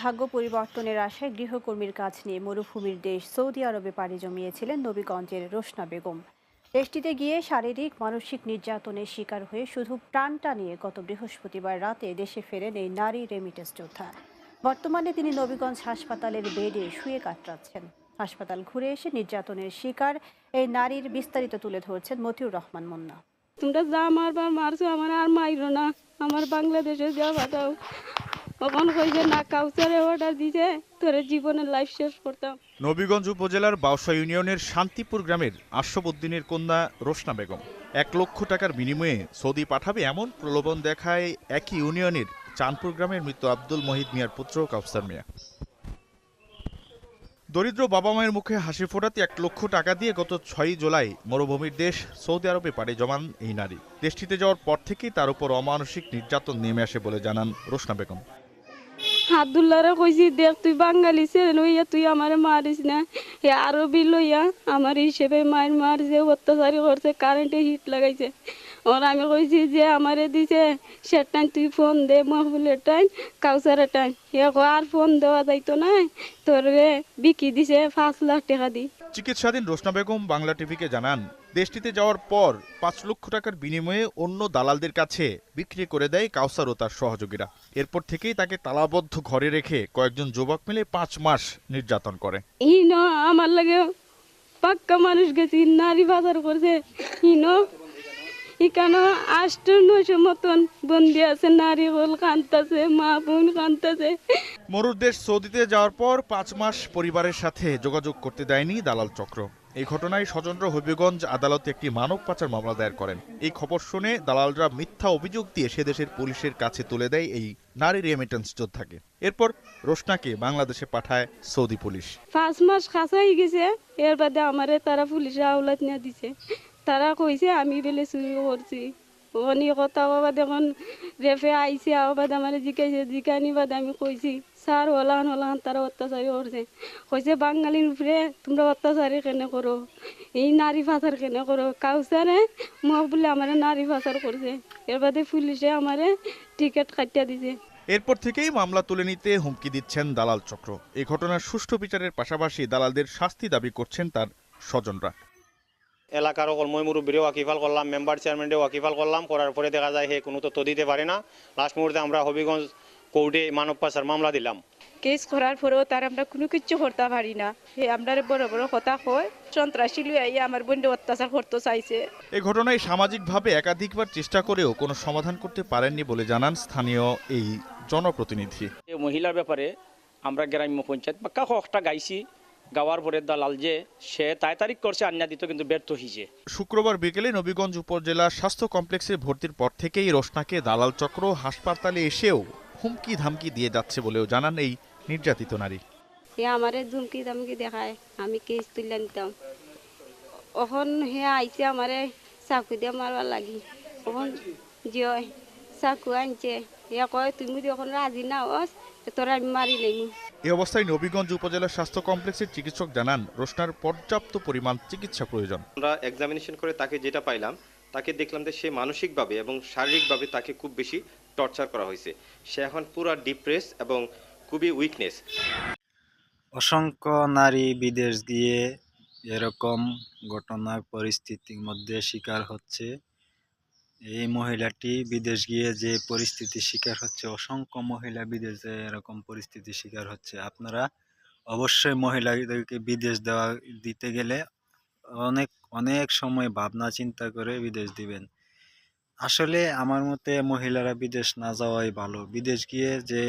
ভাগ্য পরিবর্তনের আশায় গৃহকর্মীর কাজ নিয়ে মরুভূমির দেশ সৌদি আরবে পাড়ি জমিয়েছিলেন নবীগঞ্জের রোশনা বেগম। দেশটিতে গিয়ে শারীরিক, মানসিক নির্যাতনের শিকার হয়ে শুধু প্রাণটা নিয়ে গত বৃহস্পতিবার রাতে দেশে ফেরেন এই নারী রেমিটেন্স যোদ্ধা। বর্তমানে তিনি নবীগঞ্জ হাসপাতালের বেডে শুয়ে কাটাচ্ছেন হাসপাতাল ঘুরে এসে নির্যাতনের শিকার এই নারীর বিস্তারিত তুলে ধরছেন মতিউর রহমান মুন্না। তোমরা যা মারবার মারছো, আমার আর মাইরো না। আমার বাংলাদেশে যাওয়া দাও। কখন কইছে না কাউসারে অর্ডার দিছে তোর জীবনের লাইফ শেষ করতাম। নবীগঞ্জ উপজেলার বাউসা ইউনিয়নের শান্তিপুর গ্রামের আশরাফউদ্দিনের কন্যা রোশনা বেগম এক লক্ষ টাকার বিনিময়ে সৌদি পাঠাবে এমন প্রলোভন দেখায় একই ইউনিয়নের চাঁদপুর গ্রামের মৃত আব্দুল মহিদ মিয়ার পুত্র কাউসার মিয়া। দরিদ্র বাবা মায়ের মুখে হাসি ফোটাতে এক লক্ষ টাকা দিয়ে গত ছয়ই জুলাই মরুভূমির দেশ সৌদি আরবে পাড়ি জমান এই নারী। দেশটিতে যাওয়ার পর থেকেই তার উপর অমানসিক নির্যাতন নেমে আসে বলে জানান রোশনা বেগম। আব্দুল্লাহরে কইছি, দেখ, তুই বাঙালি ছেলে লইয়া তুই আমারে মারিস না। এ আরবি লইয়া আমার হিসেবে মায়ের মারছে অত্যাচারি করছে কারেন্টে হিট লাগাইছে। ওর আমি কইছি যে, আমারে দিছে সে টাইম, তুই ফোন দে মহবুলের টাইম, কাউসারের টাইম। কয়, আর ফোন দেওয়া যাইতো না। তোর বিকি দিছে পাঁচ লাখ টাকা দি। চিকিৎসাধীন রোশনা বেগম বাংলা টিভিকে জানান, দেশটিতে যাওয়ার পর পাঁচ লক্ষ টাকার বিনিময়ে অন্য দালালদের কাছে বিক্রি করে দেয় কাউসার ও তার সহযোগীরা। এরপর থেকেই তাকে তালাবদ্ধ ঘরে রেখে কয়েকজন যুবক মিলে পাঁচ মাস নির্যাতন করে। ইনো আমার লাগে পাক্কা মানুষ গেছি নারী বাজার করছে ইনো এখানে আষ্ট নয়শো মতন বন্দি আছে, নারী হল কান্তাছে মা বোন কান্তাছে মরুর দেশ সৌদিতে যাওয়ার পর পাঁচ মাস পরিবারের সাথে যোগাযোগ করতে দেয়নি দালাল চক্র। এই ঘটনায় স্বজনরা হবিগঞ্জ আদালতে একটি মানব পাচার মামলা দায়ের করেন। এই খবর শুনে দালালরা মিথ্যা অভিযোগ দিয়ে সে দেশের পুলিশের কাছে তুলে দেয় এই নারী রেমিটেন্স যোদ্ধাকে। এরপর রোশনাকে বাংলাদেশে পাঠায় সৌদি পুলিশ। পাঁচ মাস খাসাই গেছে, এর বাদে আমারে তারা পুলিশে আওলাত নিয়ে দিছে। তারা কইছে, আমি বেলে চুরি করছি। অনি কথা বাদ এখন রেফে আইছে আবার আমার জিকাইছে জিকানি বাদে আমি কইছি, স্যার, হলান হলান, তারা অত্যাচারী করছে। কইছে, বাঙালির উপরে তোমরা অত্যাচারী কেনে করো? এই নারী পাচার কেনে করো? কাউসারে মোক বলে আমার নারী পাচার করছে। এর বাদে পুলিশে আমারে টিকিট কাটিয়ে দিছে। এরপর থেকেই মামলা তুলে নিতে হুমকি দিচ্ছেন দালাল চক্র। এই ঘটনার সুষ্ঠু বিচারের পাশাপাশি দালালদের শাস্তি দাবি করছেন তার স্বজনরা। এলাকার সকল মই মুরব্বীরেও ওয়াকিফাল করলাম মেম্বার চেয়ারম্যানরে ওয়াকিফাল করলাম করার পরে দেখা যায় সে কোনো তথ্য দিতে পারে না। লাস্ট মুহূর্তে আমরা হবিগঞ্জ কোর্টে মানব পাচার মামলা দিলাম। কেস করার পরেও তার আমরা কোনো কিছু করতে পারি না। হে আমরা বড় বড় কথা কয় সন্ত্রাসী লুই আমার বোনকে অত্যাচার করতে চাইছে। এই ঘটনায় সামাজিকভাবে একাধিকবার চেষ্টা করেও কোনো সমাধান করতে পারেননি বলে জানান স্থানীয় এই জনপ্রতিনিধি। এই মহিলার ব্যাপারে আমরা গ্রাম্য পঞ্চায়েত বা কাকু একটা গাইছি গাওয়ার পরে দালাল যে সে তাই তারিখ করছে আন্যা দিত কিন্তু ব্যর্থ হয়েছে শুক্রবার বিকেলে নবীগঞ্জ উপজেলা স্বাস্থ্য কমপ্লেক্সে ভর্তির পর থেকেই রোশনাকে দালাল চক্র হাসপাতালে এসেও হুমকি ধামকি দিয়ে যাচ্ছে বলেও জানান এই নির্যাতিত নারী। হে আমারে ধুমকি দামকি দেখায় আমি কেস তুলে নিতাম। এখন হে আইছে আমারে চাকু দিয়ে মারবার লাগি। এখন জয় চাকু আনছে হে কয় তুমি যখন রাজি না হস তোরা আমি মারি নেই এই অবস্থায় নবীগঞ্জ উপজেলা স্বাস্থ্য কমপ্লেক্সের চিকিৎসক জানান রোশনার পর্যাপ্ত পরিমাণ চিকিৎসা প্রয়োজন। আমরা এক্সামিনেশন করে তাকে যেটা পাইলাম তাকে দেখলাম যে সে মানসিকভাবে এবং শারীরিকভাবে তাকে খুব বেশি টর্চার করা হয়েছে। সে এখন পুরা ডিপ্রেস এবং খুবই উইকনেস অসংখ্য নারী বিদেশ গিয়ে এরকম ঘটনা পরিস্থিতির মধ্যে শিকার হচ্ছে। এই মহিলাটি বিদেশ গিয়ে যে পরিস্থিতির শিকার হচ্ছে, অসংখ্য মহিলা বিদেশে এরকম পরিস্থিতির শিকার হচ্ছে। আপনারা অবশ্যই মহিলাদেরকে বিদেশ দেওয়া, দিতে গেলে অনেক অনেক সময় ভাবনা চিন্তা করে বিদেশ দিবেন। আসলে আমার মতে মহিলারা বিদেশ না যাওয়াই ভালো। বিদেশ গিয়ে যে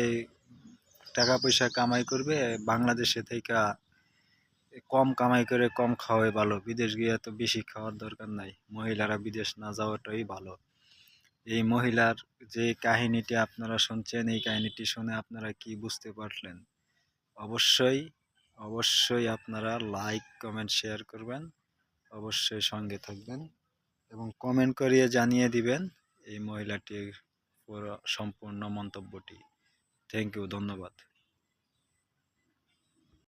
টাকা পয়সা কামাই করবে, বাংলাদেশে থেকে কম কামাই করে কম খাওয়াই ভালো। বিদেশ গিয়ে তো বেশি খাওয়ার দরকার নাই। মহিলারা বিদেশ না যাওয়াটাই ভালো। এই মহিলার যে কাহিনীটি আপনারা শুনছেন, এই কাহিনীটি শুনে আপনারা কি বুঝতে পারলেন? অবশ্যই অবশ্যই আপনারা লাইক কমেন্ট শেয়ার করবেন। অবশ্যই সঙ্গে থাকবেন এবং কমেন্ট করিয়ে জানিয়ে দিবেন এই মহিলাটির পুরো সম্পূর্ণ মন্তব্যটি। থ্যাংক ইউ ধন্যবাদ।